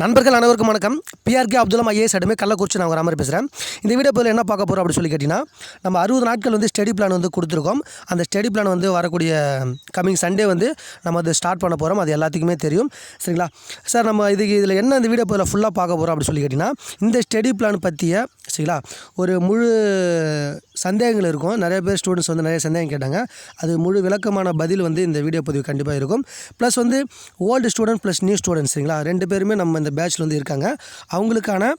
நண்பர்கள் அனைவருக்கும் வணக்கம். பிஆர்கே அப்துல்லாம் ஐஏஎஸ் அடமே கள்ளக்குறிச்சி நான் ராமர் பேசுகிறேன் இந்த வீடியோ பதில் என்ன பார்க்க போகிறோம் அப்படின்னு சொல்லி கேட்டிங்கன்னா நம்ம அறுபது நாட்கள் வந்து ஸ்டடி பிளான் வந்து கொடுத்துருக்கோம். அந்த ஸ்டடி பிளான் வந்து வரக்கூடிய கமிங் சண்டே வந்து நம்ம அது ஸ்டார்ட் பண்ண போகிறோம் அது எல்லாத்துக்குமே தெரியும். சரிங்களா? சார் நம்ம இதுக்கு இதில் என்ன இந்த வீடியோ பதில் ஃபுல்லாக பார்க்க போகிறோம் அப்படின்னு சொல்லி கேட்டிங்கன்னா இந்த ஸ்டடி பிளான் பற்றிய சரிங்களா? ஒரு முழு சந்தேகங்கள் இருக்கும். நிறைய பேர் ஸ்டூடெண்ட்ஸ் வந்து நிறைய சந்தேகம் கேட்டாங்க. அது முழு விளக்கமான பதில் வந்து இந்த வீடியோ பதிவு கண்டிப்பாக இருக்கும். ப்ளஸ் வந்து old student plus new students சரிங்களா? ரெண்டு பேருமே நம்ம அந்த பேட்சில் வந்து இருக்காங்க. அவங்களுக்கான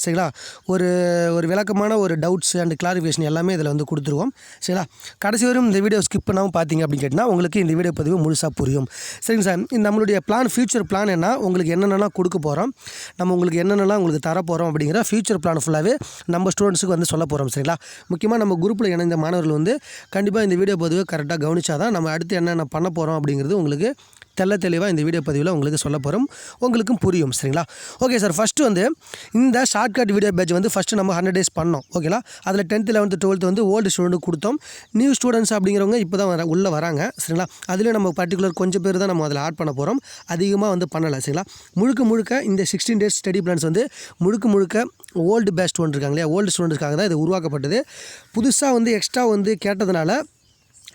சரிங்களா ஒரு ஒரு விளக்கமான ஒரு டவுட்ஸ் அண்ட் கிளாரிஃபிகேஷன் எல்லாமே இதில் வந்து கொடுத்துருவோம். சரிங்களா கடைசி வரும் இந்த வீடியோ ஸ்கிப் பண்ணாமல் பார்த்தீங்க அப்படின்னு கேட்டால் உங்களுக்கு இந்த வீடியோ பதிவு முழுசாக புரியும். சரிங்க சார் இந்த நம்மளுடைய பிளான் ஃபியூச்சர் பிளான் என்ன உங்களுக்கு என்னென்னலாம் கொடுக்க போகிறோம் நம்ம உங்களுக்கு என்னென்னலாம் உங்களுக்கு தர போகிறோம் அப்படிங்கிற ஃபியூச்சர் பிளான் ஃபுல்லாகவே நம்ம ஸ்டூடெண்ட்ஸுக்கு வந்து சொல்ல போகிறோம் சரிங்களா. முக்கியமாக நம்ம குரூப்பில் இணைந்த மாணவர்கள் வந்து கண்டிப்பாக இந்த வீடியோ பதிவு கரெக்டாக கவனிச்சா தான் நம்ம அடுத்து என்னென்ன பண்ண போகிறோம் அப்படிங்கிறது உங்களுக்கு தெள்ள தெளிவாக இந்த வீடியோ பதிவில் உங்களுக்கு சொல்ல போகிறோம் உங்களுக்கும் புரியும். சரிங்களா? ஓகே சார் ஃபஸ்ட்டு வந்து இந்த ஷார்ட்கட் வீடியோ பேட்ச் வந்து ஃபஸ்ட்டு நம்ம ஹண்ட்ரட் டேஸ் பண்ணோம். ஓகேங்களா அதில் டென்த்து லெவன்த்து டுவெல்த்து வந்து ஓல்டு ஸ்டூடெண்ட் கொடுத்தோம். நியூ ஸ்டூடெண்ட்ஸ் அப்படிங்கிறவங்க இப்போ தான் வர உள்ளே வராங்க. சரிங்களா? அதுலேயும் நம்ம பர்டிகுலர் கொஞ்சம் பேர் தான் நம்ம அதில் ஆட் பண்ண போகிறோம் அதிகமாக வந்து பண்ணலை. சரிங்களா? முழுக்க முழுக்க இந்த சிக்ஸ்டீன் டேஸ் ஸ்டடி பிளான்ஸ் வந்து முழுக்க முழுக்க ஓல்டு பேட்ச் ஒன்று இருக்காங்க இல்லையா? ஓல்டு ஸ்டூடெண்ட்ஸ்க்காக தான் இது உருவாக்கப்பட்டது. புதுசாக வந்து எக்ஸ்ட்ரா வந்து கேட்டதுனால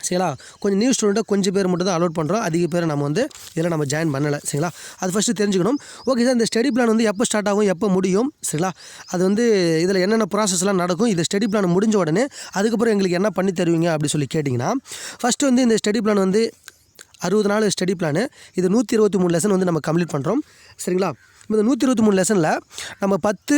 சரிங்களா? கொஞ்சம் நியூ ஸ்டூடெண்ட்டை கொஞ்சம் பேர் மட்டும் தான் அலோட் பண்ணுறோம் அதிக பேர் நம்ம வந்து இதில் நம்ம ஜாயின் பண்ணலை. சரிங்களா? அது ஃபஸ்ட்டு தெரிஞ்சுக்கணும். ஓகே சார் இந்த ஸ்டடி பிளான் வந்து எப்போ ஸ்டார்ட் ஆகும் எப்போ முடியும்? சரிங்களா? அது வந்து இதில் என்னென்ன ப்ராசஸ்லாம் நடக்கும்? இது ஸ்டடி பிளான் முடிஞ்ச உடனே அதுக்கப்புறம் எங்களுக்கு என்ன பண்ணி தருவீங்க அப்படி சொல்லி கேட்டிங்கன்னா ஃபஸ்ட்டு வந்து இந்த ஸ்டடி பிளான் வந்து அறுபது நாள் ஸ்டடி பிளானு இது நூற்றி இருபத்தி மூணு லெசன் வந்து நம்ம கம்ப்ளீட் பண்ணுறோம் சரிங்களா? இந்த நூற்றி இருபத்தி மூணு லெசனில் நம்ம பத்து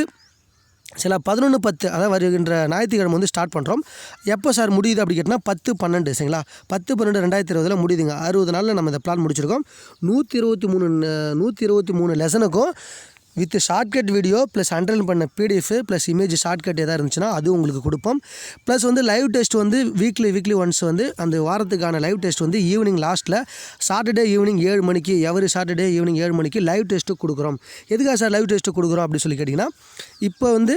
சில பதினொன்று பத்து அதாவது வருகின்ற ஞாயிற்றுக்கிழமை வந்து ஸ்டார்ட் பண்ணுறோம் எப்போ சார் முடியுது அப்படி கேட்டால் பத்து பன்னெண்டு சரிங்களா? பத்து பன்னெண்டு ரெண்டாயிரத்தி இருபதில் முடியுதுங்க. அறுபது நாளில் நம்ம இந்த பிளான் முடிச்சிருக்கோம். நூற்றி இருபத்தி மூணு நூற்றி இருபத்தி மூணு லெசனுக்கும் with shortcut video plus underline பண்ண பிடிஎஃப் ப்ளஸ் இமேஜ் ஷார்ட்கட் எதாவது இருந்துச்சுன்னா அது உங்களுக்கு கொடுப்போம். ப்ளஸ் வந்து லைவ் டெஸ்ட் வந்து வீக்லி வீக்லி ஒன்ஸ் வந்து அந்த வாரத்துக்கான லைவ் டெஸ்ட் வந்து ஈவினிங் லாஸ்ட்டில் சாட்டர்டே ஈவினிங் ஏழு மணிக்கு எவரி சாட்டர்டே ஈவினிங் ஏழு மணிக்கு லைவ் டெஸ்ட்டு கொடுக்குறோம். எதுக்காக சார் லைவ் டெஸ்ட்டு கொடுக்குறோம் அப்படின்னு சொல்லி கேட்டிங்கன்னா இப்போ வந்து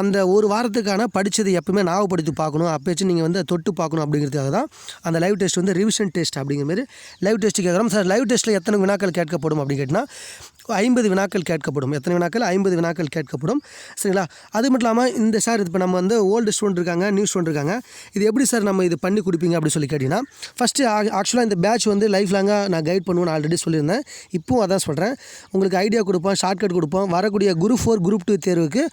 அந்த ஒரு வாரத்துக்கான படித்தது எப்பவுமே ஞாபகப்படுத்தி பார்க்கணும். அப்போச்சும் நீங்கள் வந்து தொட்டு பார்க்கணும் அப்படிங்கிறதுக்காக தான் அந்த லைவ் டெஸ்ட் வந்து ரிவிஷன் டெஸ்ட் அப்படிங்கிற மாதிரி. லைவ் டெஸ்ட் கேட்குறோம் சார் லைவ் டெஸ்ட்டில் எத்தனை வினாக்கள் கேட்கப்படும் அப்படின்னு கேட்டிங்கன்னா ஐம்பது வினாக்கள் கேட்கப்படும். எத்தனை வினாக்கள்? ஐம்பது வினாக்கள் கேட்கப்படும். சரிங்களா? அது மட்டும் இல்லாமல் இந்த சார் இப்போ நம்ம வந்து ஓல்டு ஸ்டூடெண்ட் இருக்காங்க நியூ ஸ்டூடெண்ட் இருக்காங்க இது எப்படி சார் நம்ம இது பண்ணி கொடுப்பீங்க அப்படின்னு சொல்லி கேட்டிங்கன்னா ஃபஸ்ட்டு ஆக்சுவலாக இந்த பேட்ச் வந்து லைஃப் லாங்காக நான் கைட் பண்ணுவேன் ஆல்ரெடி சொல்லியிருந்தேன். இப்போவும் அதான் சொல்கிறேன் உங்களுக்கு ஐடியா கொடுப்போம் ஷார்ட்கட் கொடுப்போம் வரக்கூடிய குரூப் ஃபோர் குரூப் டூ தேர்வுக்கு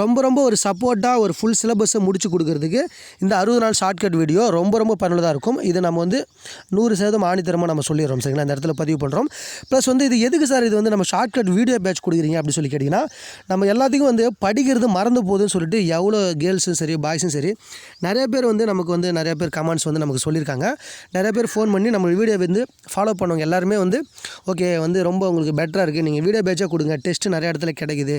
ரொம்ப ரொம்ப ஒரு சப்போர்ட்டாக ஒரு ஃபுல் சிலபஸை முடிச்சு கொடுக்கறதுக்கு இந்த அறுபது நாள் ஷார்ட்கட் வீடியோ ரொம்ப ரொம்ப பயனுள்ளதாக இருக்கும். இது நம்ம வந்து நூறு சதவீதம் ஆணித்தரமாக நம்ம சொல்லிடுறோம். சரிங்களா? இந்த இடத்துல பதிவு பண்ணுறோம் ப்ளஸ் வந்து இது எதுக்கு சார் இது வந்து நம்ம ஷார்ட்கட் வீடியோ பேட்ச் கொடுக்குறீங்க அப்படின்னு சொல்லி கேட்டிங்கன்னா நம்ம எல்லாத்துக்கும் வந்து படிக்கிறது மறந்து போகுதுன்னு சொல்லிட்டு எவ்வளோ கேர்ள்ஸும் சரி பாய்ஸும் சரி நிறைய பேர் வந்து நமக்கு வந்து நிறைய பேர் கமெண்ட்ஸ் வந்து நமக்கு சொல்லியிருக்காங்க. நிறைய பேர் ஃபோன் பண்ணி நம்ம வீடியோ வந்து ஃபாலோ பண்ணுவோம் எல்லாருமே வந்து ஓகே வந்து ரொம்ப உங்களுக்கு பெட்டராக இருக்குது நீங்கள் வீடியோ பேட்சாக கொடுங்க. டெஸ்ட்டு நிறைய இடத்துல கிடைக்குது.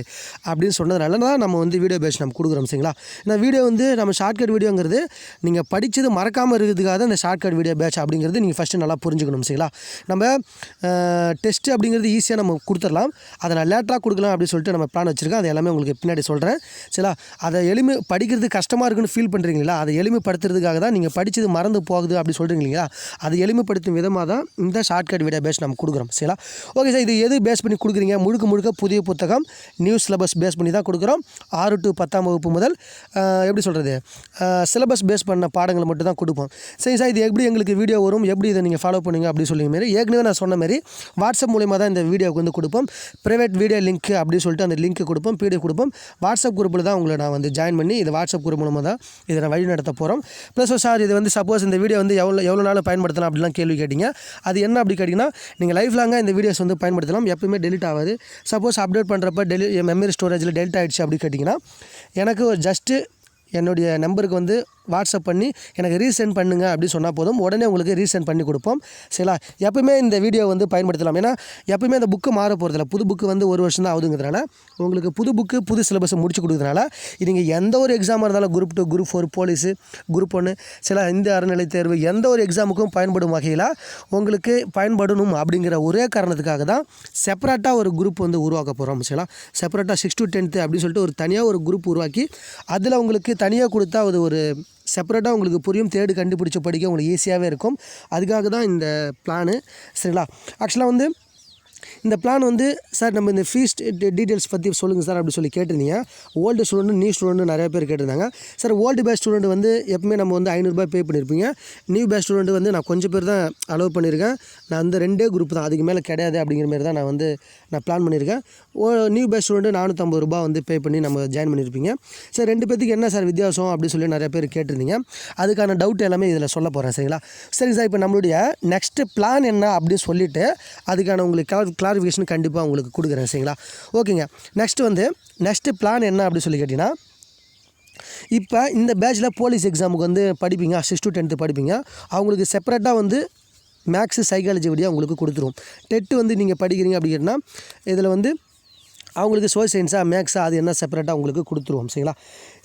அப்படின்னு சொன்னதுனால தான் நம்ம வந்து வீடியோ பேட்ச் நம்ம கொடுக்குறோம் சரிங்களா? இந்த வீடியோ வந்து நம்ம ஷார்ட்கட் வீடியோங்கிறது நீங்கள் படித்தது மறக்காமல் இருக்கிறதுக்காக தான் இந்த ஷார்ட்கட் வீடியோ பேட்ச் அப்படிங்கிறது நீங்கள் ஃபஸ்ட்டு நல்லா புரிஞ்சுக்கணும் சரிங்களா? நம்ம டெஸ்ட்டு அப்படிங்கிறது ஈஸியாக நம்ம கொடுத்துடலாம். அதை நான் லேட்டராக கொடுக்கலாம் அப்படின்னு சொல்லிட்டு நம்ம பிளான் வச்சுருக்கேன். அது எல்லாமே உங்களுக்கு பின்னாடி சொல்கிறேன் சரிங்களா அதை எளிமை படிக்கிறது கஷ்டமாக இருக்குன்னு ஃபீல் பண்ணுறீங்களா அதை எளிமைப்படுத்துறதுக்காக தான் நீங்கள் படித்தது மறந்து போகுது அப்படி சொல்கிறீங்க இல்லையா? அதை எளிமைப்படுத்தும் விதமாக தான் இந்த ஷார்ட்கட் வீடியோ பேஸ் நம்ம கொடுக்குறோம். சரிங்களா ஓகே சார் இது எது பேஸ் பண்ணி கொடுக்குறீங்க? முழுக்க முழுக்க புதிய புத்தகம் நியூ சிலபஸ் பேஸ் பண்ணி தான் கொடுக்குறோம். ஆறு டு பத்தாம் வகுப்பு முதல் எப்படி சொல்கிறது சிலபஸ் பேஸ் பண்ண பாடங்களை மட்டும் தான் கொடுப்போம். சரி சார் இது எப்படி எங்களுக்கு வீடியோ வரும்? எப்படி இதை நீங்கள் ஃபாலோ பண்ணுங்க அப்படின்னு சொல்லி மாரி ஏற்கனவே நான் சொன்ன மாதிரி வாட்ஸ்அப் மூலியமாக தான் இந்த வீடியோவுக்கு வந்து கொடுப்போம். ப்ரைவேட் வீடியோ லிங்க் அப்படின்னு சொல்லிட்டு அந்த லிங்க் கொடுப்போம். பிடிஎஃப் கொடுப்போம். வாட்ஸ்அப் குரூப்பில் தான் உங்களை நான் வந்து ஜாயின் பண்ணி இது வாட்ஸ்அப் குரூப் மூலமாக தான் இதை நான் வழி நடத்த போகிறோம் ப்ளஸ் சார் இது வந்து சப்போஸ் இந்த வீடியோ வந்து எவ்வளோ எவ்வளோ நாள் பயன்படுத்தலாம் அப்படிலாம் கேள்வி கேட்டிங்க. அது என்ன அப்படி கேட்டிங்கன்னா நீங்கள் லைஃப் லாங்காக இந்த வீடியோஸ் வந்து பயன்படுத்தலாம். எப்பவுமே டெலிட் ஆகாது. சப்போஸ் அப்டேட் பண்ணுறப்ப டெலி மெமரி ஸ்டோரேஜில் டெலிட் ஆகிடுச்சு அப்படி கேட்டிங்கன்னா எனக்கு ஜஸ்ட்டு என்னுடைய நம்பருக்கு வந்து வாட்ஸ்அப் பண்ணி எனக்கு ரீசெண்ட் பண்ணுங்க அப்படின்னு சொன்னால் போதும். உடனே உங்களுக்கு ரீசென்ட் பண்ணி கொடுப்போம். சரிங்களா? எப்பவுமே இந்த வீடியோ வந்து பயன்படுத்தலாம். ஏன்னா எப்பவுமே அந்த புக்கு மாற போகிறதில்ல புது புக்கு வந்து ஒரு வருஷம் தான் ஆகுதுங்கிறதுனால உங்களுக்கு புது புக்கு புது சிலபஸை முடிச்சு கொடுக்குறதுனால நீங்கள் எந்த ஒரு எக்ஸாமாக இருந்தாலும் group two group four police group ஒன்று சில இந்திய அறநிலை தேர்வு எந்த ஒரு எக்ஸாமுக்கும் பயன்படும் வகையில் உங்களுக்கு பயன்படணும் அப்படிங்கிற ஒரே காரணத்துக்காக தான் செப்பரேட்டாக ஒரு குரூப் வந்து உருவாக்க போகிறோம் சரிங்களா? செப்பரேட்டாக சிக்ஸ் டு டென்த்து அப்படின்னு சொல்லிட்டு ஒரு தனியாக ஒரு குரூப் உருவாக்கி அதில் உங்களுக்கு தனியாக கொடுத்தா அது ஒரு செப்பரேட்டாக உங்களுக்கு புரியும். தேடு கண்டுபிடிச்ச படிக்க உங்களுக்கு ஈஸியாகவே இருக்கும். அதுக்காக தான் இந்த பிளானு சரிங்களா? ஆக்சுவலாக வந்து இந்த பிளான் வந்து சார் நம்ம இந்த ஃபீஸ் டீட்டெயில்ஸ் பற்றி சொல்லுங்கள் சார் அப்படி சொல்லி கேட்டிருந்தீங்க. ஓல்டு ஸ்டூடெண்ட் நியூ ஸ்டூடெண்ட் நிறைய பேர் கேட்டிருந்தாங்க. சார் ஓல்டு பேஸ் ஸ்டூடெண்ட் வந்து எப்பவுமே நம்ம வந்து ஐநூறுரூபா பே பண்ணியிருப்பீங்க நியூ பேஸ் ஸ்டூடெண்ட் வந்து நான் கொஞ்சம் பேர் தான் அலோவ் பண்ணியிருக்கேன் நான் அந்த ரெண்டே குரூப் தான் அதுக்கு மேலே கிடையாது அப்படிங்கிற மாதிரி தான் நான் வந்து நான் பிளான் பண்ணியிருக்கேன் ஓ நியூ பேஸ் ஸ்டூடெண்ட் நானூற்றம்பது ரூபா வந்து பே பண்ணி நம்ம ஜாயின் பண்ணியிருப்பீங்க சார் ரெண்டு பேத்துக்கு என்ன சார் வித்தியாசம் அப்படின்னு சொல்லி நிறைய பேர் கேட்டிருந்தீங்க. அதுக்கான டவுட் எல்லாமே இதில் சொல்ல போகிறேன் சரிங்களா? சரிங்க சார் இப்போ நம்மளுடைய நெக்ஸ்ட்டு பிளான் என்ன அப்படின்னு சொல்லிவிட்டு அதுக்கான உங்களுக்கு கிளாரி கிளாரிஃபிகேஷன் கண்டிப்பாக உங்களுக்கு கொடுக்குறேன் சரிங்களா? ஓகேங்க. நெக்ஸ்ட் வந்து நெக்ஸ்ட்டு பிளான் என்ன அப்படின்னு சொல்லி கேட்டிங்கன்னா இப்போ இந்த பேட்சில் போலீஸ் எக்ஸாமுக்கு வந்து படிப்பீங்க சிக்ஸ் டு டென்த்து படிப்பீங்க. அவங்களுக்கு செப்பரேட்டாக வந்து மேக்ஸு சைக்காலஜி வழியாக உங்களுக்கு கொடுத்துருவோம் டெட்டு வந்து நீங்கள் படிக்கிறீங்க அப்படின்னா இதில் வந்து அவங்களுக்கு சோஷியல் சயின்ஸாக மேக்ஸா அது என்ன செப்பரேட்டாக உங்களுக்கு கொடுத்துருவோம். சரிங்களா?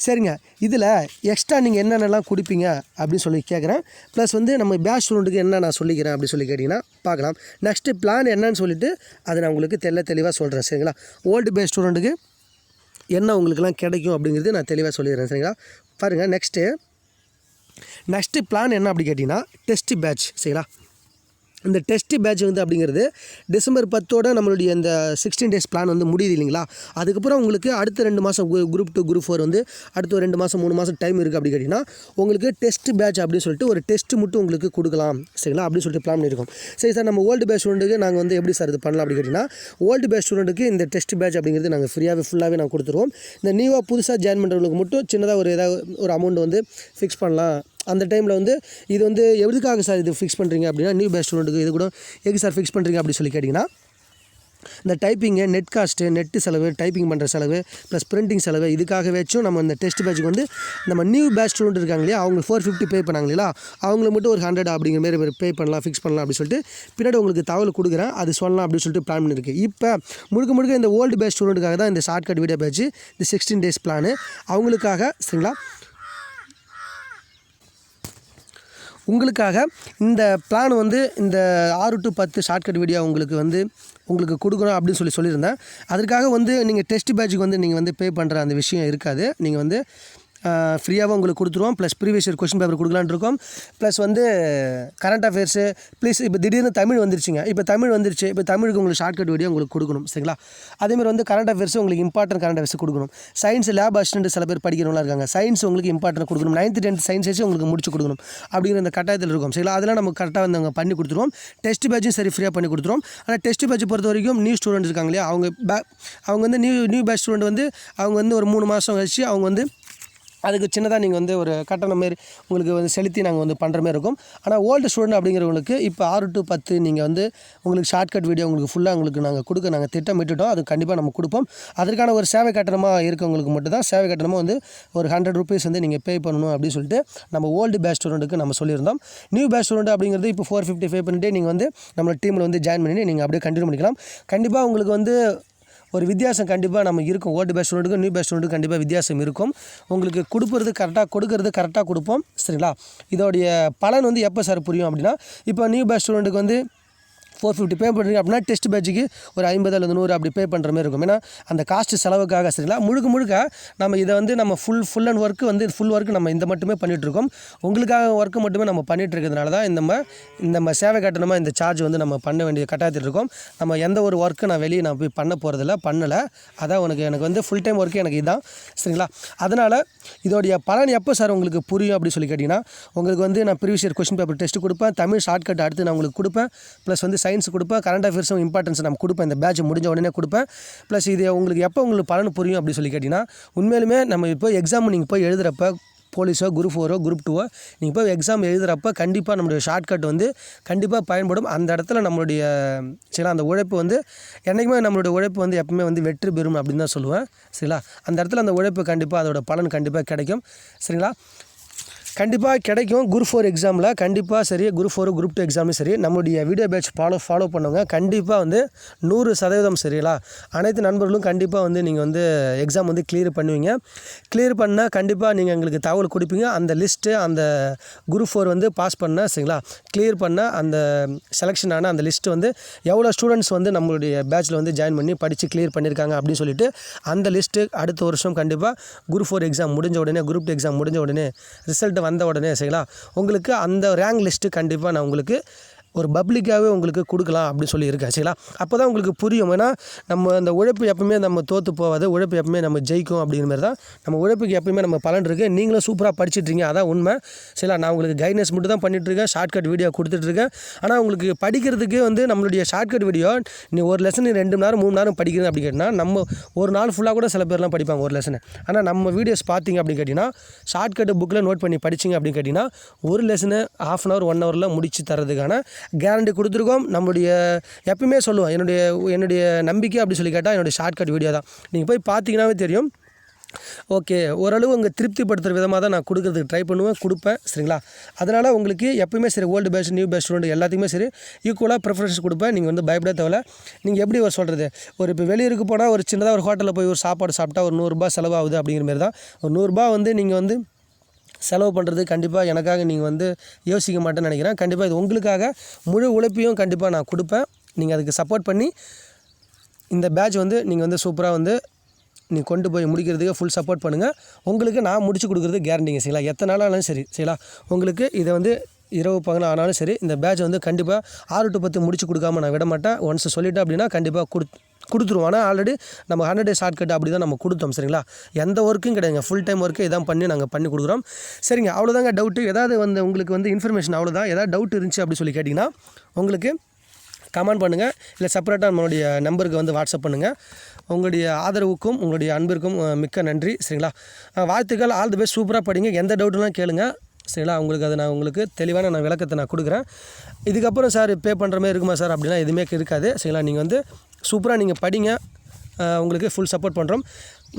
சரிங்க. இதில் எக்ஸ்ட்ரா நீங்கள் என்னென்னலாம் கொடுப்பீங்க அப்படின்னு சொல்லி கேட்குறேன் ப்ளஸ் வந்து நம்ம பேட்ச் ஸ்டூடெண்ட்டுக்கு என்ன நான் சொல்லிக்கிறேன் அப்படின்னு சொல்லி கேட்டிங்கன்னா பார்க்கலாம் நெக்ஸ்ட்டு பிளான் என்னன்னு சொல்லிட்டு அதை நான் உங்களுக்கு தெல்ல தெளிவாக சொல்கிறேன் சரிங்களா? ஓல்டு பேஸ் ஸ்டூடெண்ட்டுக்கு என்ன உங்களுக்குலாம் கிடைக்கும் அப்படிங்கிறது நான் தெளிவாக சொல்லிடுறேன். சரிங்களா? பாருங்கள் நெக்ஸ்ட்டு நெக்ஸ்ட்டு பிளான் என்ன அப்படி கேட்டிங்கன்னா டெஸ்ட் பேட்ச் சரிங்களா? இந்த டெஸ்ட் பேட்ச் வந்து அப்படிங்கிறது டிசம்பர் பத்தோட நம்மளுடைய இந்த சிக்ஸ்டீன் டேஸ் பிளான் வந்து முடியுது இல்லைங்களா? அதுக்கப்புறம் உங்களுக்கு அடுத்த ரெண்டு மாதம் குரூப் டூ குரூப் ஃபோர் வந்து அடுத்த ஒரு ரெண்டு மாதம் மூணு மாதம் டைம் இருக்குது அப்படி கேட்டிங்கன்னா உங்களுக்கு டெஸ்ட் பேட்ச் அப்படின்னு சொல்லிட்டு ஒரு டெஸ்ட் மட்டும் உங்களுக்கு கொடுக்கலாம். சரிங்களா? அப்படின்னு சொல்லிட்டு பிளான் பண்ணியிருக்கோம். சரி சார் நம்ம ஓல்டு பேட்ச் ஸ்டூடெண்ட்டுக்கு நாங்கள் வந்து எப்படி சார் இது பண்ணலாம் அப்படி கேட்டிங்கன்னா ஓல்டு பேட்ச் ஸ்டூடெண்ட்டுக்கு இந்த டெஸ்ட் பேட்ச் அப்படிங்கிறது நாங்கள் ஃப்ரீயாகவே ஃபுல்லாகவே நாங்கள் கொடுத்துருவோம். இந்த நியூவாக புதுசாக ஜாயின் பண்ணுறவங்களுக்கு மட்டும் சின்னதாக ஒரு ஏதாவது ஒரு அமௌண்ட் வந்து ஃபிக்ஸ் பண்ணலாம். அந்த டைமில் வந்து இது வந்து எதுக்காக சார் இது ஃபிக்ஸ் பண்ணுறீங்க அப்படின்னா நியூ பேஸ்ட் ஸ்டூடெண்ட்டுக்கு இது கூட எதுக்கு சார் ஃபிக்ஸ் பண்ணுறீங்க அப்படின்னு சொல்லி கேட்டிங்கன்னா இந்த டைப்பிங்கு நெட் காஸ்ட்டு நெட்டு செலவு டைப்பிங் பண்ணுற செலவு ப்ளஸ் பிரிண்டிங் செலவு இதுக்காகவேச்சும் நம்ம இந்த டெஸ்ட் பேட்சுக்கு வந்து நம்ம நியூ பேட்ச் ஸ்டூடெண்ட் இருக்காங்க இல்லையா அவங்க ஃபோர் ஃபிஃப்டி பே பண்ணாங்க இல்லையா அவங்கள மட்டும் ஒரு ஹண்ட்ரட் அப்படிங்கிற மாதிரி பே பண்ணலாம் ஃபிக்ஸ் பண்ணலாம் அப்படின்னு சொல்லிட்டு பின்னாடி உங்களுக்கு தகவல் கொடுக்குறேன் அது சொல்லலாம் அப்படின்னு சொல்லிட்டு பிளான் பண்ணியிருக்கு இப்போ முழுக்க முழுக்க இந்த ஓல்டு பேட்ச் ஸ்டூடெண்ட்டுக்காக தான் இந்த ஷார்ட்கட் வீடியோ பேட்ச் இந்த சிக்ஸ்டீன் டேஸ் பிளானு அவங்களுக்காக சரிங்களா உங்களுக்காக இந்த பிளான் வந்து இந்த ஆறு டு பத்து ஷார்ட்கட் வீடியோ உங்களுக்கு வந்து உங்களுக்கு கொடுக்குறோம் அப்படின்னு சொல்லி சொல்லியிருந்தேன். அதற்காக வந்து நீங்கள் டெஸ்ட் பேட்சுக்கு வந்து நீங்கள் வந்து பே பண்ணுற அந்த விஷயம் இருக்காது. நீங்கள் வந்து ஃப்ரீயாகவும் உங்களுக்கு கொடுத்துருவோம். Plus previous year question paper கொடுக்கலான்னு இருக்கோம். ப்ளஸ் வந்து கரண்ட் அஃபேர்ஸு ப்ளஸ் இப்போ திடீர்னு தமிழ் வந்துருச்சுங்க. இப்போ தமிழ் வந்துருச்சு. இப்போ தமிழுக்கு உங்களுக்கு ஷார்ட்கட் வீடியோ உங்களுக்கு கொடுக்கணும். சரிங்களா? அதேமாதிரி வந்து கரண்ட் அஃபேர்ஸ் உங்களுக்கு இம்பார்ட்டன்ட் கரண்ட் அஃபேர்ஸ் கொடுக்கணும். சயின்ஸ் லேப் அசிஸ்டன்ட் சில பேர் படிக்கிறவங்களா இருக்காங்க. சயின்ஸ் உங்களுக்கு இம்பார்ட்டன்ட் கொடுக்கணும். நைன்த் டென்த் சயின்ஸ் வச்சு உங்களுக்கு முடிச்சு கொடுக்கணும். அப்படிங்கிற அந்த கட்டாயத்தில் இருக்கும். சரிங்களா? அதெல்லாம் நம்ம கரெக்டாக வந்து அவங்க பண்ணி கொடுத்துருவோம். டெஸ்ட் பேட்சும் சரி ஃப்ரீயாக பண்ணி கொடுத்துருவோம். ஆனால் டெஸ்ட் பேட்ச் பொறுத்த வரைக்கும் நியூ ஸ்டூடெண்ட் இருக்காங்க இல்லையா? அவங்க பே அவங்க வந்து நியூ நியூ பேட்ச் ஸ்டூடெண்ட் வந்து அவங்க வந்து ஒரு மூணு மாதம் கழிச்சு அவங்க வந்து அதுக்கு சின்னதாக நீங்கள் வந்து ஒரு கட்டணம் மாரி உங்களுக்கு வந்து செலுத்தி நாங்கள் வந்து பண்ணுற மாதிரி இருக்கும். ஆனால் ஓல்டு ஸ்டூடெண்ட் அப்படிங்கிறவங்களுக்கு இப்போ ஆறு டு பத்து நீங்கள் வந்து உங்களுக்கு ஷார்ட்கட் வீடியோ உங்களுக்கு ஃபுல்லாக உங்களுக்கு நாங்கள் கொடுக்க நாங்கள் திட்டமிட்டுட்டோம். அது கண்டிப்பாக நம்ம கொடுப்போம். அதற்கான ஒரு சேவை கட்டணமாக இருக்கவங்களுக்கு மட்டும் தான் சேவை கட்டணமாக வந்து ஒரு ஹண்ட்ரட் ருபீஸ் வந்து நீங்கள் பே பண்ணணும் அப்படின்னு சொல்லிட்டு நம்ம ஓல்டு பேட்ச் ஸ்டூடெண்ட்டுக்கு நம்ம சொல்லியிருந்தோம். நியூ பேட்ச் ஸ்டூடெண்ட் அப்படிங்கிறது இப்போ ஃபோர் ஃபிஃப்டி பே பண்ணிட்டு நீங்கள் வந்து நம்ம டீமில் வந்து ஜாயின் பண்ணி நீங்கள் அப்படியே கண்டினியூ பண்ணிக்கலாம். கண்டிப்பாக உங்களுக்கு வந்து ஒரு வித்தியாசம் கண்டிப்பாக நம்ம இருக்கும். ஓல்டு பேஸ்ட் ஸ்டூடெண்ட்டுக்கும் நியூ பேஸ்ட் ஸ்டூடெண்ட்டுக்கும் கண்டிப்பாக வித்தியாசம் இருக்கும். உங்களுக்கு கொடுப்பது கரெக்டாக கொடுக்கறது கரெக்டாக கொடுப்போம். சரிங்களா? இதோடைய பலன் வந்து எப்போ சார் புரியும் அப்படின்னா இப்போ நியூ பேஸ்ட் ஸ்டூடெண்ட்டுக்கு வந்து ஃபோர் ஃபிஃப்டி பே பண்ணுறீங்க அப்படின்னா டெஸ்ட் பேட்சுக்கு ஒரு ஐம்பது அல்லது நூறு அப்படி பே பண்ணுற மாதிரி இருக்கும். ஏன்னா அந்த காஸ்ட்டு செலவுக்காக சரிங்களா? முழுக்க முழுக்க நம்ம இதை வந்து நம்ம ஃபுல் ஃபுல் அண்ட் ஒர்க்கு வந்து ஃபுல் ஒர்க் நம்ம இந்த மட்டுமே பண்ணிகிட்ருக்கோம் உங்களுக்காக ஒர்க்கு மட்டுமே நம்ம பண்ணிகிட்டு இருக்கிறதுனால தான் இந்த நம்ம இந்த நம்ம சேவை கட்டணமாக இந்த சார்ஜ் வந்து நம்ம பண்ண வேண்டிய கட்டாயத்தில் இருக்கோம். நம்ம எந்த ஒரு ஒர்க்கு நான் வெளியே நான் போய் பண்ண போகிறதில்ல பண்ணலை. அதான் உனக்கு எனக்கு வந்து ஃபுல் டைம் ஒர்க்கு எனக்கு இதுதான் சரிங்களா? அதனால் இதோடைய பலன் எப்போ சார் உங்களுக்கு புரியும் அப்படின்னு சொல்லி கேட்டிங்கன்னா உங்களுக்கு வந்து நான் previous year question paper test கொடுப்பேன். தமிழ் ஷார்ட்கட் அடுத்து நான் உங்களுக்கு கொடுப்பேன். ப்ளஸ் வந்து சயின்ஸ் கொடுப்பேன் கரண்ட் அஃபேர்ஸும் இம்பார்ட்டன்ஸ் நான் கொடுப்பேன் இந்த பேட்ச் முடிஞ்ச உடனே கொடுப்பேன். ப்ளஸ் இது உங்களுக்கு எப்போ உங்களுக்கு பலன் புரியும் அப்படின்னு சொல்லி கேட்டிங்கன்னா உண்மையிலுமே நம்ம இப்போ எக்ஸாம் நீங்கள் போய் எழுதுகிறப்ப போலீஸோ குரூப் ஃபோரோ குரூப் டூவோ நீங்கள் போய் எக்ஸாம் எழுதுகிறப்ப கண்டிப்பாக நம்மளுடைய ஷார்ட்கட் வந்து கண்டிப்பாக பயன்படும். அந்த இடத்துல நம்மளுடைய சரிங்களா அந்த உழைப்பு வந்து என்றைக்குமே நம்மளுடைய உழைப்பு வந்து எப்பவுமே வந்து வெற்றி பெறும் அப்படின்னு தான் சொல்லுவேன். சரிங்களா? அந்த இடத்துல அந்த உழைப்பு கண்டிப்பாக அதோட பலன் கண்டிப்பாக கிடைக்கும். சரிங்களா? கண்டிப்பாக கிடைக்கும். குரூப் ஃபோர் எக்ஸாமில் கண்டிப்பாக சரி குரூப் ஃபோர் குரூப் டூ எக்ஸாமும் சரி நம்மளுடைய வீடியோ பேட்ச் ஃபாலோ ஃபாலோ பண்ணுவாங்க கண்டிப்பாக வந்து நூறு சதவீதம் சரிங்களா அனைத்து நண்பர்களும் கண்டிப்பாக வந்து நீங்கள் வந்து எக்ஸாம் வந்து கிளியர் பண்ணுவீங்க. கிளியர் பண்ணால் கண்டிப்பாக நீங்கள் எங்களுக்கு தகவல் கொடுப்பீங்க. அந்த லிஸ்ட்டு அந்த குரூப் ஃபோர் வந்து பாஸ் பண்ணால் சரிங்களா? கிளியர் பண்ணால் அந்த செலெக்ஷன் ஆன அந்த லிஸ்ட்டு வந்து எவ்வளோ ஸ்டூடெண்ட்ஸ் வந்து நம்மளுடைய பேட்ச்சில் வந்து ஜாயின் பண்ணி படித்து கிளியர் பண்ணியிருக்காங்க அப்படின்னு சொல்லிட்டு அந்த லிஸ்ட்டு அடுத்த வருஷம் கண்டிப்பாக குரூப் ஃபோர் எக்ஸாம் முடிஞ்ச உடனே குரூப் டூ எக்ஸாம் முடிஞ்ச உடனே ரிசல்ட்டை வந்த உடனே சரிங்களா? உங்களுக்கு அந்த ரேங்க் லிஸ்ட்டு கண்டிப்பாக நான் உங்களுக்கு ஒரு பப்ளிக்காகவே உங்களுக்கு கொடுக்கலாம் அப்படின்னு சொல்லி இருக்கேன் சரிங்களா? அப்போ தான் உங்களுக்கு புரியும். ஏன்னா நம்ம அந்த உழைப்பு எப்பவுமே நம்ம தோற்று போகாது. உழைப்பு எப்பவுமே நம்ம ஜெயிக்கும் அப்படிங்கிற மாதிரி தான் நம்ம உழைப்புக்கு எப்பவுமே நம்ம பலன் இருக்குது நீங்களும் சூப்பராக படிச்சிட்ருக்கீங்க அதான் உண்மை. சரிங்களா? நான் உங்களுக்கு கைட்னஸ் மட்டும் தான் பண்ணிகிட்ருக்கேன் ஷார்ட்கட் வீடியோ கொடுத்துட்ருக்கேன் ஆனால் உங்களுக்கு படிக்கிறதுக்கு வந்து நம்மளுடைய ஷார்ட்கட் வீடியோ நீ ஒரு லெசன் ரெண்டு மணி நேரம் மூணு நேரம் படிக்கிறது அப்படி கேட்டிங்கன்னா நம்ம ஒரு நாள் ஃபுல்லாக கூட சில பேர்லாம் படிப்பாங்க ஒரு லெசனை ஆனால் நம்ம வீடியோஸ் பார்த்தீங்க அப்படின்னு கேட்டிங்கன்னா ஷார்ட்கட் புக்கில் நோட் பண்ணி படிச்சிங்க அப்படின்னு கேட்டிங்கன்னா ஒரு லெசனை ஆஃப் அன் ஹவர் ஒன் ஹவரில் முடிச்சு தரதுக்கான கேரண்டி கொடுத்துருக்கோம். நம்மளுடைய எப்பயுமே சொல்லுவோம் என்னுடைய என்னுடைய நம்பிக்கை அப்படி சொல்லி கேட்டால் என்னுடைய ஷார்ட்கட் வீடியோ தான். நீங்கள் போய் பார்த்தீங்கன்னாவே தெரியும். ஓகே ஓரளவு உங்கள் திருப்திப்படுத்துகிற விதமாக தான் நான் கொடுக்குறதுக்கு ட்ரை பண்ணுவேன் கொடுப்பேன் சரிங்களா? அதனால் உங்களுக்கு எப்பயுமே சரி old batch new batch student எல்லாத்துக்குமே சரி ஈக்குவலாக ப்ரிஃபரன்ஸ் கொடுப்பேன். நீங்கள் வந்து பயப்பட தேவை நீங்கள் எப்படி ஒரு சொல்கிறது ஒரு இப்போ வெளியூருக்கு போனால் ஒரு சின்னதாக ஒரு ஹோட்டலில் போய் ஒரு சாப்பாடு சாப்பிட்டா ஒரு நூறுரூபா செலவாகுது அப்படிங்கிற மாதிரி தான். ஒரு நூறுரூபா வந்து நீங்கள் வந்து செலவு பண்ணுறது கண்டிப்பாக எனக்காக நீங்கள் வந்து யோசிக்க மாட்டேன்னு நினைக்கிறேன். கண்டிப்பாக இது உங்களுக்காக. முழு உழைப்பையும் கண்டிப்பாக நான் கொடுப்பேன். நீங்கள் அதுக்கு சப்போர்ட் பண்ணி இந்த பேட்ச் வந்து நீங்கள் வந்து சூப்பராக வந்து நீ கொண்டு போய் முடிக்கிறதுக்கு ஃபுல் சப்போர்ட் பண்ணுங்கள் உங்களுக்கு நான் முடிச்சு கொடுக்குறது கேரண்டிங்க சரிங்களா? எத்தனை நாளாலும் சரி. சரிங்களா? உங்களுக்கு இதை வந்து இரவு பகல் ஆனாலும் சரி இந்த பேட்ச் வந்து கண்டிப்பாக ஆறு டு பத்து முடிச்சு கொடுக்காம நான் விட மாட்டேன். ஒன்ஸ் சொல்லிட்டேன் அப்படின்னா கண்டிப்பாக கொடுத்து கொடுத்துருவோம். ஆனால் ஆல்ரெடி நம்ம ஹண்ட்ரட் டேஸ் ஷார்ட் கட் அப்படி தான் நம்ம கொடுத்தோம் சரிங்களா? எந்த ஒர்க்கும் கிடையாதுங்க. ஃபுல் டைம் ஒர்க்கு இதான் பண்ணி நாங்கள் பண்ணி கொடுக்குறோம். சரிங்க அவ்வளோதாங்க டவுட்டு ஏதாவது வந்து உங்களுக்கு வந்து இன்ஃபர்மேஷன் அவ்வளோதான் ஏதாவது டவுட் இருந்துச்சு அப்படி சொல்லி கேட்டிங்கன்னா உங்களுக்கு கமெண்ட் பண்ணுங்கள் இல்லை செப்பரேட்டாக நம்மளுடைய நம்பருக்கு வந்து வாட்ஸ்அப் பண்ணுங்கள் உங்களுடைய ஆதரவுக்கும் உங்களுடைய அன்பிற்கும் மிக்க நன்றி சரிங்களா? வாழ்த்துக்கள். ஆல் தி பெஸ்ட் சூப்பராக படிங்க. எந்த டவுட்லாம் கேளுங்கள் சரிங்களா? உங்களுக்கு அதை நான் உங்களுக்கு தெளிவான நான் விளக்கத்தை நான் கொடுக்குறேன். இதுக்கப்புறம் சார் பே பண்ணுற மாதிரி இருக்குமா சார்? அப்படிலாம் எதுவுமே இருக்காது. சரிங்களா? நீங்கள் வந்து சூப்பராக நீங்கள் படிங்க. உங்களுக்கு ஃபுல் சப்போர்ட் பண்ணுறோம்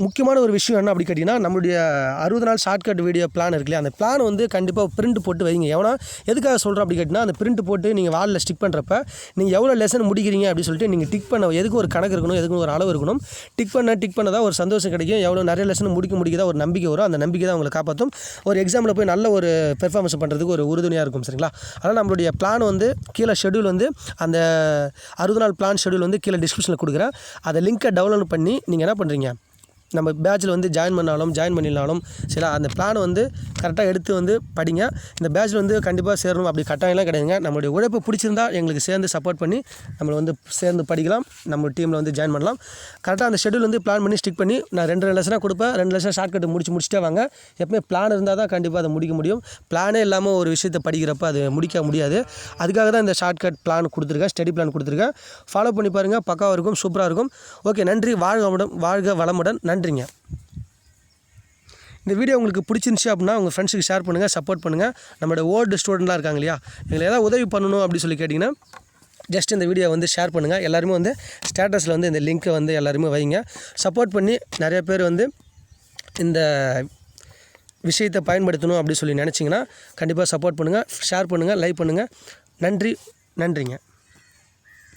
முக்கியமான ஒரு விஷயம் என்ன அப்படி கேட்டிங்கன்னா நம்மளுடைய அறுபது நாள் ஷார்ட்கட் வீடியோ பிளான் இருக்குல்லையா அந்த பிளான் வந்து கண்டிப்பாக பிரிண்ட் போட்டு வைங்க. எவனா எதுக்காக சொல்கிறோம் அப்படி கேட்டிங்கன்னா அந்த பிரிண்ட் போட்டு நீங்கள் வாலில் ஸ்டிக் பண்ணுறப்ப நீங்கள் எவ்வளோ லெசன் முடிக்கிறீங்க அப்படின்னு சொல்லிட்டு நீங்கள் டிக் பண்ண எதுக்கு ஒரு கணக்கு இருக்கணும் எதுக்கு ஒரு அளவு இருக்கணும் டிக் பண்ண டிக் பண்ண தான் ஒரு சந்தோஷம் கிடைக்கும். எவ்வளோ நிறைய லெசன் முடிக்க முடிக்கிறதா ஒரு நம்பிக்கை வரும். அந்த நம்பிக்கை தான் உங்களை காப்பாற்றும். ஒரு எக்ஸாமில் போய் நல்ல ஒரு பெர்ஃபார்மன்ஸ் பண்ணுறதுக்கு ஒரு உறுதுணையாக இருக்கும் சரிங்களா? அதனால் நம்மளுடைய பிளான் வந்து கீழே ஷெடியூல் வந்து அந்த அறுபது நாள் பிளான் ஷெடியூல் வந்து கீழே டிஸ்கிரிப்ஷனில் கொடுக்குறேன். அதை லிங்க்கை டவுன்லோட் பண்ணி நீங்கள் என்ன பண்ணுறீங்க நம்ம பேட்சில் வந்து ஜாயின் பண்ணாலும் ஜாயின் பண்ணினாலும் சரி அந்த பிளான் வந்து கரெக்டாக எடுத்து வந்து படிங்க. இந்த பேட்சில் வந்து கண்டிப்பாக சேரணும். அப்படி கட்டாயம்லாம் கிடையாதுங்க. நம்மளுடைய உழைப்பு பிடிச்சிருந்தா எங்களுக்கு சேர்ந்து சப்போர்ட் பண்ணி நம்மளை வந்து சேர்ந்து படிக்கலாம். நம்ம டீமில் வந்து ஜாயின் பண்ணலாம். கரெக்டாக அந்த ஷெடியூல் வந்து பிளான் பண்ணி ஸ்டிக் பண்ணி நான் ரெண்டு ரெண்டு லெசனாக கொடுப்பேன். ரெண்டு லெசன் ஷார்ட் கட் முடிச்சு முடிச்சுட்டே வாங்க. எப்பவுமே பிளான் இருந்தால் தான் கண்டிப்பாக அதை முடிக்க முடியும். பிளானே இல்லாமல் ஒரு விஷயத்தை படிக்கிறப்ப அது முடிக்க முடியாது. அதுக்காக தான் இந்த ஷார்ட் கட் பிளான் கொடுத்துருக்கேன். ஸ்டடி பிளான் கொடுத்துருக்கேன். ஃபாலோ பண்ணி பாருங்கள் பக்காவாக இருக்கும். சூப்பராக இருக்கும். ஓகே நன்றி. வாழ்க வளமுடன் வாழ்க வளமுடன். நன்றி. நன்றிங்க. இந்த வீடியோ உங்களுக்கு பிடிச்சிருந்துச்சி அப்படின்னா உங்கள் ஃப்ரெண்ட்ஸுக்கு ஷேர் பண்ணுங்கள் சப்போர்ட் பண்ணுங்கள் நம்மளோட ஓல்டு ஸ்டூடெண்ட்லாம் இருக்காங்க இல்லையா? எங்களை ஏதாவது உதவி பண்ணணும் அப்படின்னு சொல்லி கேட்டிங்கன்னா ஜஸ்ட் இந்த வீடியோ வந்து ஷேர் பண்ணுங்கள் எல்லாருமே வந்து ஸ்டேட்டஸில் வந்து இந்த லிங்க்கை வந்து எல்லாருமே வைங்க. சப்போர்ட் பண்ணி நிறைய பேர் வந்து இந்த விஷயத்தை பயன்படுத்தணும் அப்படி சொல்லி நினச்சிங்கன்னா கண்டிப்பாக சப்போர்ட் பண்ணுங்கள் ஷேர் பண்ணுங்கள் லைக் பண்ணுங்கள் நன்றி நன்றிங்க.